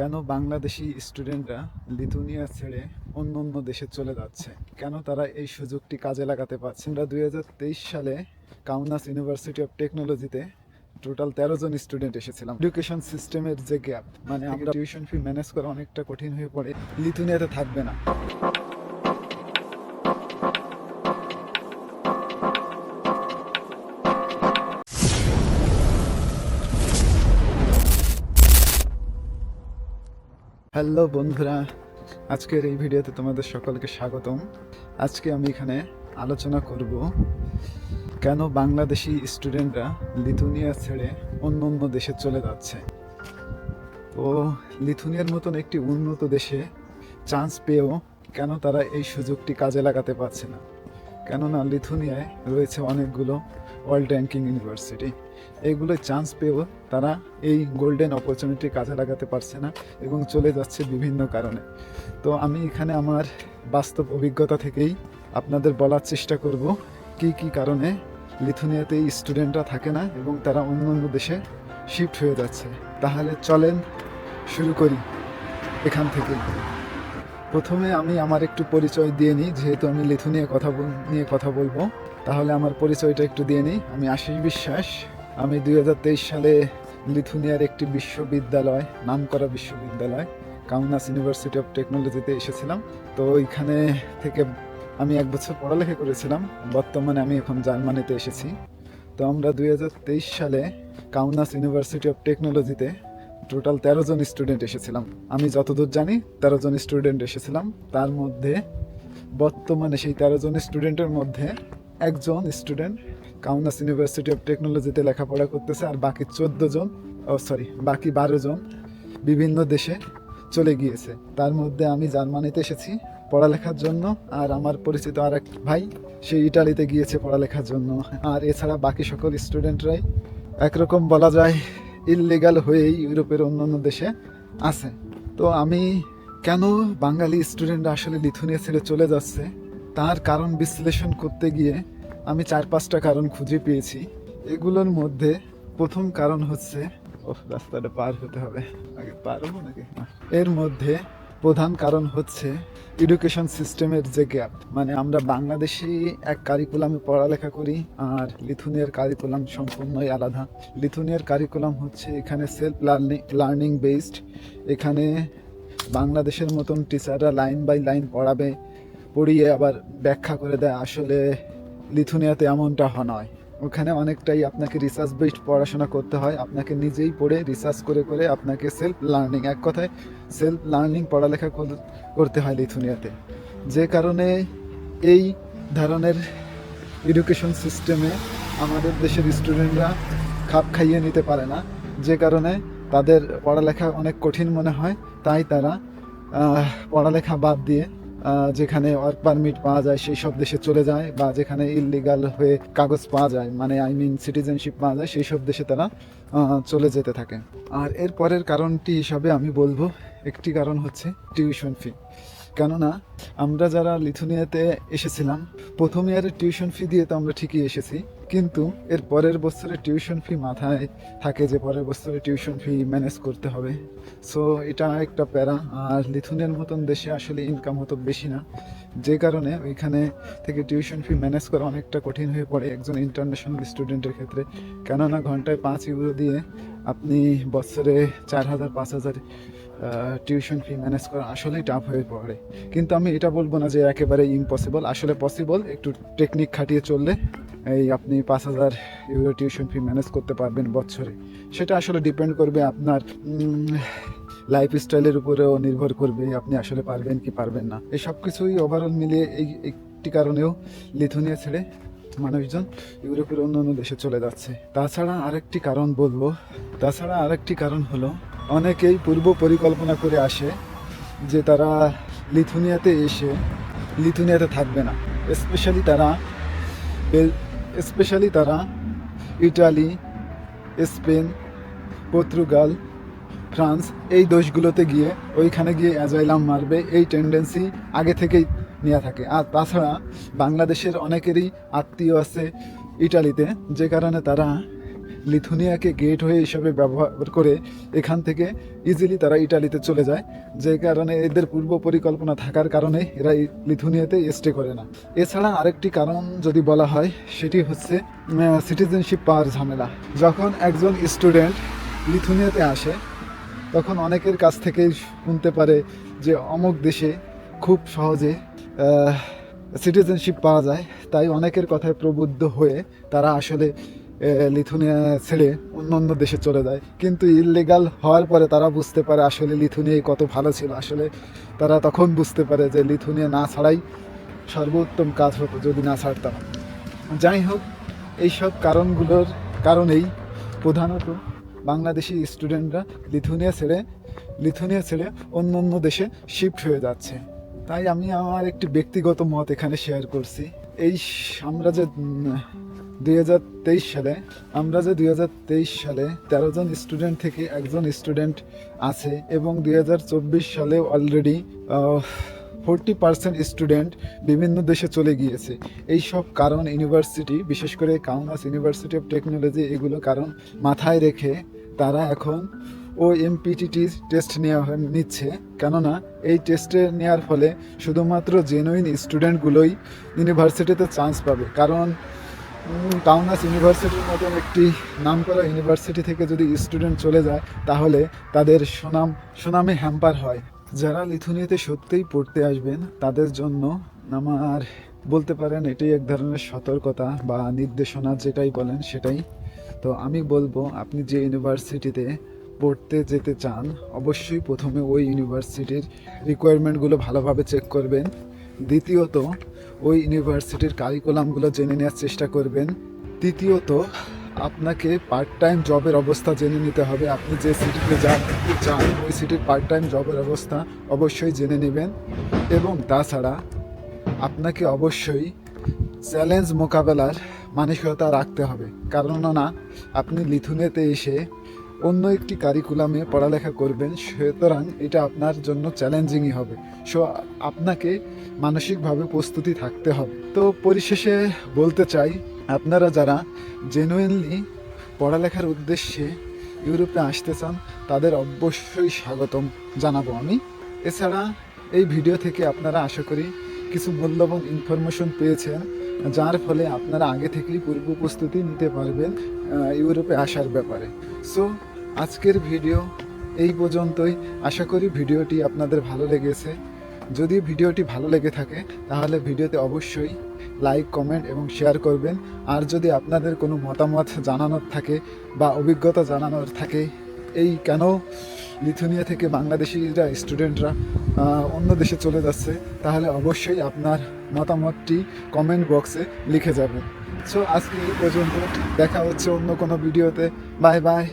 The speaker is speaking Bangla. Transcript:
কেন বাংলাদেশি স্টুডেন্টরা লিথুনিয়া ছেড়ে অন্য অন্য দেশে চলে যাচ্ছে? কেন তারা এই সুযোগটি কাজে লাগাতে পারছে আমরা দুই হাজার তেইশ সালে কাউনাস ইউনিভার্সিটি অফ টেকনোলজিতে টোটাল তেরো জন স্টুডেন্ট এসেছিলাম। এডুকেশন সিস্টেমের যে গ্যাপ মানে আমরা টিউশন ফি ম্যানেজ করা অনেকটা কঠিন হয়ে পড়ে, লিথুনিয়াতে থাকবে না। হ্যালো বন্ধুরা, আজকের এই ভিডিওতে তোমাদের সকলকে স্বাগতম। আজকে আমি এখানে আলোচনা করব কেন বাংলাদেশি স্টুডেন্টরা লিথুনিয়া ছেড়ে অন্য অন্য দেশে চলে যাচ্ছে। তো লিথুনিয়ার মতন একটি উন্নত দেশে চান্স পেয়েও কেন তারা এই সুযোগটি কাজে লাগাতে পারছে না? কেননা লিথুনিয়ায় রয়েছে অনেকগুলো ওয়ার্ল্ড র্যাঙ্কিং ইউনিভার্সিটি এগুলো চান্স পেয়েও তারা এই গোল্ডেন অপরচুনিটি কাজে লাগাতে পারছে না এবং চলে যাচ্ছে বিভিন্ন কারণে। তো আমি এখানে আমার বাস্তব অভিজ্ঞতা থেকেই আপনাদের বলার চেষ্টা করব, কি কি কারণে লিথুনিয়াতে এই স্টুডেন্টরা থাকে না এবং তারা অন্য অন্য দেশে শিফট হয়ে যাচ্ছে। তাহলে চলেন শুরু করি এখান থেকে। প্রথমে আমি আমার একটু পরিচয় দিয়ে নিই, যেহেতু আমি লিথুনিয়া কথা নিয়ে কথা বলব। তাহলে আমার পরিচয়টা একটু দিয়ে নিই। আমি আশিস বিশ্বাস। আমি দুই হাজার তেইশ সালে লিথুনিয়ার একটি বিশ্ববিদ্যালয়, নামকরা বিশ্ববিদ্যালয়, কাউনাস ইউনিভার্সিটি অফ টেকনোলজিতে এসেছিলাম। তো ওইখানে থেকে আমি এক বছর পড়ালেখা করেছিলাম। বর্তমানে আমি এখন জার্মানিতে এসেছি। তো আমরা দুই হাজার তেইশ সালে কাউনাস ইউনিভার্সিটি অফ টেকনোলজিতে টোটাল তেরো জন স্টুডেন্ট এসেছিলাম। আমি যতদূর জানি, তেরো জন স্টুডেন্ট এসেছিলাম। তার মধ্যে বর্তমানে সেই তেরো জন স্টুডেন্টের মধ্যে একজন স্টুডেন্ট কাউনাস ইউনিভার্সিটি অফ টেকনোলজিতে লেখাপড়া করতেছে আর বাকি চোদ্দ জন, ও সরি বাকি বারো জন বিভিন্ন দেশে চলে গিয়েছে। তার মধ্যে আমি জার্মানিতে এসেছি পড়ালেখার জন্য আর আমার পরিচিত আর এক ভাই, সে ইটালিতে গিয়েছে পড়ালেখার জন্য। আর এছাড়া বাকি সকল স্টুডেন্টরাই একরকম বলা যায় ইললিগাল হয়েই ইউরোপের অন্যান্য দেশে আছে। তো আমি কেন বাঙালি স্টুডেন্টরা আসলে লিথুনিয়া ছেড়ে চলে যাচ্ছে? তার কারণ বিশ্লেষণ করতে গিয়ে আমি চার পাঁচটা কারণ খুঁজে পেয়েছি। এগুলোর মধ্যে প্রথম কারণ হচ্ছে ও রাস্তাটা পার হতে হবে। আগে পার হব নাকি। এর মধ্যে প্রধান কারণ হচ্ছে এডুকেশন সিস্টেমের যে গ্যাপ মানে আমরা বাংলাদেশি এক কারিকুলামে পড়ালেখা করি আর লিথুনিয়ার কারিকুলাম সম্পূর্ণই আলাদা। লিথুনিয়ার কারিকুলাম হচ্ছে এখানে সেলফ লার্নিং লার্নিং বেসড এখানে বাংলাদেশের মতন টিচাররা লাইন বাই লাইন পড়াবে, পড়িয়ে আবার ব্যাখ্যা করে দেয় আসলে লিথুনিয়াতে এমনটা নয়। ওখানে অনেকটাই আপনাকে রিসার্চ বেসড পড়াশোনা করতে হয়। আপনাকে নিজেই পড়ে রিসার্চ করে করে আপনাকে সেলফ লার্নিং এক কথায় সেলফ লার্নিং পড়ালেখা করতে হয় লিথুনিয়াতে। যে কারণে এই ধরনের এডুকেশন সিস্টেমে আমাদের দেশের স্টুডেন্টরা খাপ খাইয়ে নিতে পারে না। যে কারণে তাদের পড়ালেখা অনেক কঠিন মনে হয়। তাই তারা পড়ালেখা বাদ দিয়ে যেখানে ওয়ার্ক পারমিট পাওয়া যায়, সেই সব দেশে চলে যায় বা যেখানে ইললিগাল হয়ে কাগজ পাওয়া যায় মানে আই মিন সিটিজেনশিপ পাওয়া যায়, সেই সব দেশে তারা চলে যেতে থাকে। আর এর পরের কারণটি হিসাবে আমি বলব, একটি কারণ হচ্ছে টিউশন ফি কেননা, আমরা যারা লিথুনিয়াতে এসেছিলাম, প্রথম ইয়ারের টিউশন ফি দিয়ে তো আমরা ঠিকই এসেছি। কিন্তু এর পরের বছরে টিউশন ফি মাথায় থাকে যে পরের বছরে টিউশন ফি ম্যানেজ করতে হবে। সো এটা একটা প্যারা। আর লিথুনিয়ার মতন দেশে আসলে ইনকাম হতো বেশি না। যে কারণে ওইখানে থেকে টিউশন ফি ম্যানেজ করা অনেকটা কঠিন হয়ে পড়ে একজন ইন্টারন্যাশনাল স্টুডেন্টের ক্ষেত্রে। কেননা, ঘন্টায় পাঁচ ইউরো দিয়ে আপনি বছরে চার হাজার, পাঁচ হাজার টিউশন ফি ম্যানেজ করা আসলেই টাফ হয়ে পড়ে। কিন্তু আমি এটা বলব না যে একেবারে ইম্পসিবল আসলে পসিবল একটু টেকনিক খাটিয়ে চললে এই আপনি পাঁচ হাজার ইউরো টিউশন ফি ম্যানেজ করতে পারবেন বছরে। সেটা আসলে ডিপেন্ড করবে আপনার লাইফ স্টাইলের উপরেও নির্ভর করবে আপনি আসলে পারবেন কি পারবেন না। এই সব কিছুই ওভারঅল মিলিয়ে এই একটি কারণেও লিথুনিয়া ছেড়ে মানুষজন ইউরোপের অন্য অন্য দেশে চলে যাচ্ছে। তাছাড়া আরেকটি কারণ বলব, তাছাড়া আরেকটি কারণ হলো অনেকেই পূর্ব পরিকল্পনা করে আসে যে তারা লিথুনিয়াতে এসে লিথুনিয়াতে থাকবে না। স্পেশালি তারা স্পেশালি তারা ইটালি, স্পেন, পর্তুগাল, ফ্রান্স এই দেশগুলোতে গিয়ে, ওইখানে গিয়ে অ্যাজাইলাম মারবে এই টেন্ডেন্সি আগে থেকেই নেওয়া থাকে। আর তাছাড়া বাংলাদেশের অনেকেরই আত্মীয় আছে ইটালিতে, যে কারণে তারা লিথুনিয়াকে গেট হয়ে হিসাবে ব্যবহার করে এখান থেকে ইজিলি তারা ইটালিতে চলে যায়। যে কারণে এদের পূর্ব পরিকল্পনা থাকার কারণে এরা লিথুনিয়াতে স্টে করে না। এছাড়া আরেকটি কারণ যদি বলা হয়, সেটি হচ্ছে সিটিজেনশিপ পাওয়ার ঝামেলা। যখন একজন স্টুডেন্ট লিথুনিয়াতে আসে, তখন অনেকের কাছ থেকেই শুনতে পারে যে অমুক দেশে খুব সহজে সিটিজেনশিপ পাওয়া যায়। তাই অনেকের কথায় প্রবুদ্ধ হয়ে তারা আসলে লিথুনিয়া ছেড়ে অন্য অন্য দেশে চলে যায়। কিন্তু ইললিগাল হওয়ার পরে তারা বুঝতে পারে আসলে লিথুনিয়াই কত ভালো ছিল। আসলে তারা তখন বুঝতে পারে যে লিথুনিয়া না ছাড়াই সর্বোত্তম কাজ হতো যদি না ছাড়তাম। যাই হোক, এইসব কারণগুলোর কারণেই প্রধানত বাংলাদেশি স্টুডেন্টরা লিথুনিয়া ছেড়ে লিথুনিয়া ছেড়ে অন্য অন্য দেশে শিফট হয়ে যাচ্ছে। তাই আমি আমার একটি ব্যক্তিগত মত এখানে শেয়ার করছি। এই আমরা যে দুই হাজার তেইশ সালে, আমরা যে দুই হাজার তেইশ সালে তেরো জন স্টুডেন্ট থেকে একজন স্টুডেন্ট আছে এবং দুই হাজার চব্বিশ সালে অলরেডি ফোরটি পার্সেন্ট স্টুডেন্ট বিভিন্ন দেশে চলে গিয়েছে। এই সব কারণ ইউনিভার্সিটি বিশেষ করে কাউনাস ইউনিভার্সিটি অফ টেকনোলজি এগুলো কারণ মাথায় রেখে তারা এখন ও এমপিটিটি টেস্ট নেওয়া নিচ্ছে। কেননা এই টেস্টে নেওয়ার ফলে শুধুমাত্র জেনুইন স্টুডেন্টগুলোই ইউনিভার্সিটিতে চান্স পাবে। কারণ কাউনাস ইউনিভার্সিটির মতন একটি নামকরা ইউনিভার্সিটি থেকে যদি স্টুডেন্ট চলে যায়, তাহলে তাদের সুনাম, সুনামে হ্যাম্পার হয়। যারা লিথুনিয়াতে সত্যিই পড়তে আসবেন, তাদের জন্য আমার বলতে পারেন এটি এক ধরনের সতর্কতা বা নির্দেশনা, যেটাই বলেন সেটাই। তো আমি বলব, আপনি যে ইউনিভার্সিটিতে পড়তে যেতে চান, অবশ্যই প্রথমে ওই ইউনিভার্সিটির রিকোয়ারমেন্টগুলো ভালোভাবে চেক করবেন। দ্বিতীয়ত ওই ইউনিভার্সিটির কারিকুলামগুলো জেনে নেওয়ার চেষ্টা করবেন। তৃতীয়ত, আপনাকে পার্ট টাইম জবের অবস্থা জেনে নিতে হবে। আপনি যে সিটিতে যান চান, ওই সিটির পার্ট টাইম জবের অবস্থা অবশ্যই জেনে নেবেন। এবং তাছাড়া, আপনাকে অবশ্যই চ্যালেঞ্জ মোকাবেলার মানসিকতা রাখতে হবে। কারণ না আপনি লিথুনেতে এসে অন্য একটি কারিকুলামে পড়ালেখা করবেন, সুতরাং এটা আপনার জন্য চ্যালেঞ্জিংই হবে। সো আপনাকে মানসিকভাবে প্রস্তুতি থাকতে হবে। তো পরিশেষে বলতে চাই, আপনারা যারা জেনুইনলি পড়ালেখার উদ্দেশ্যে ইউরোপে আসতে চান, তাদের অবশ্যই স্বাগতম জানাব আমি। এছাড়া এই ভিডিও থেকে আপনারা আশা করি কিছু মূল্যবান ইনফরমেশন পেয়েছেন, যার ফলে আপনারা আগে থেকেই পূর্ব প্রস্তুতি নিতে পারবেন ইউরোপে আসার ব্যাপারে। সো আজকের ভিডিও এই পর্যন্তই। আশা করি ভিডিওটি আপনাদের ভালো লেগেছে। যদি ভিডিওটি ভালো লেগে থাকে, তাহলে ভিডিওতে অবশ্যই লাইক, কমেন্ট এবং শেয়ার করবেন। আর যদি আপনাদের কোনো মতামত জানানোর থাকে বা অভিজ্ঞতা জানানোর থাকে, এই কেন লিথুনিয়া থেকে বাংলাদেশিরা, স্টুডেন্টরা অন্য দেশে চলে যাচ্ছে, তাহলে অবশ্যই আপনার মতামতটি কমেন্ট বক্সে লিখে যাবেন। সো আজকে এই পর্যন্ত। দেখা হচ্ছে অন্য কোনো ভিডিওতে। Bye bye.